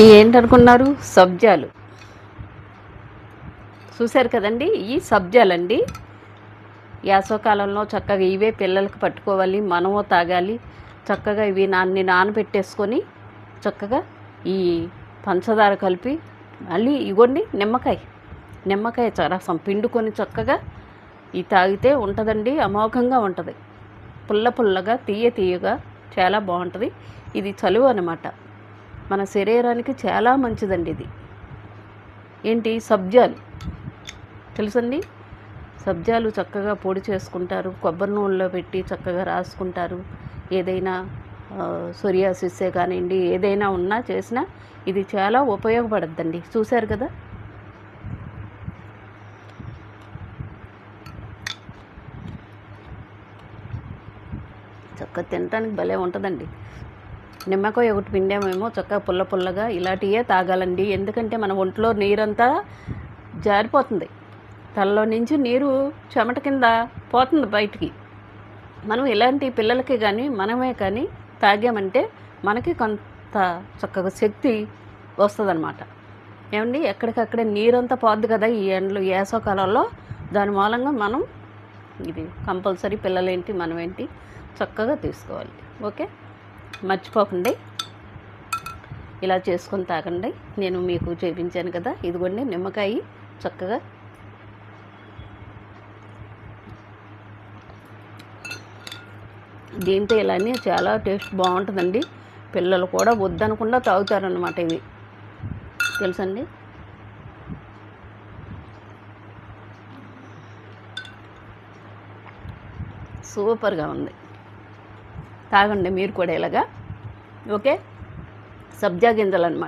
ఏంటనుకున్నారు? సబ్జాలు. చూశారు కదండి ఈ సబ్జాలండి. యాసవకాలంలో చక్కగా ఇవే పిల్లలకు పట్టుకోవాలి మనమో తాగాలి. చక్కగా ఇవి నాన్ని నానబెట్టేసుకొని చక్కగా ఈ పంచదార కలిపి మళ్ళీ ఇగోండి నిమ్మకాయ. నిమ్మకాయ చ- రసం పిండుకొని చక్కగా ఈ తాగితే ఉంటుందండి అమోఘంగా ఉంటుంది. పుల్ల పుల్లగా తీయ తీయగా చాలా బాగుంటుంది. ఇది చలువ అనమాట మన శరీరానికి చాలా మంచిదండి ఇది. ఏంటి? సబ్జాలు. తెలుసండి? సబ్జాలు చక్కగా పొడి చేసుకుంటారు కొబ్బరి నూనెలో పెట్టి చక్కగా రాసుకుంటారు. ఏదైనా సొరియాసిస్సే కానివ్వండి ఏదైనా ఉన్నా చేసినా ఇది చాలా ఉపయోగపడద్దండి. చూశారు కదా? చక్కగా తినడానికి భలే ఉంటుందండి. నిమ్మకాయ ఒకటి పిండామేమో చక్కగా పుల్ల పుల్లగా ఇలాంటివే తాగాలండి. ఎందుకంటే మన ఒంట్లో నీరంతా జారిపోతుంది. తలలో నుంచి నీరు చెమట కింద పోతుంది బయటికి. మనం ఇలాంటి పిల్లలకి కానీ మనమే కానీ తాగామంటే మనకి కొంత చక్కగా శక్తి వస్తుందన్నమాట. ఏమండి? ఎక్కడికక్కడే నీరంతా పోద్ది కదా ఈ ఎండలు వేసవకాలంలో. దాని మూలంగా మనం ఇది కంపల్సరీ పిల్లలేంటి మనమేంటి చక్కగా తీసుకోవాలి. ఓకే? మర్చిపోకండి. ఇలా చేసుకొని తాగండి. నేను మీకు చూపించాను కదా ఇదిగోండి నిమ్మకాయ చక్కగా. దీంతో ఇలానే చాలా టేస్ట్ బాగుంటుందండి. పిల్లలు కూడా వద్దనకుండా తాగుతారనమాట ఇవి. తెలుసండి? సూపర్గా ఉంది. తాగండి మీరు కూడా ఇలాగా. ఓకే? సబ్జా గింజలు అనమాట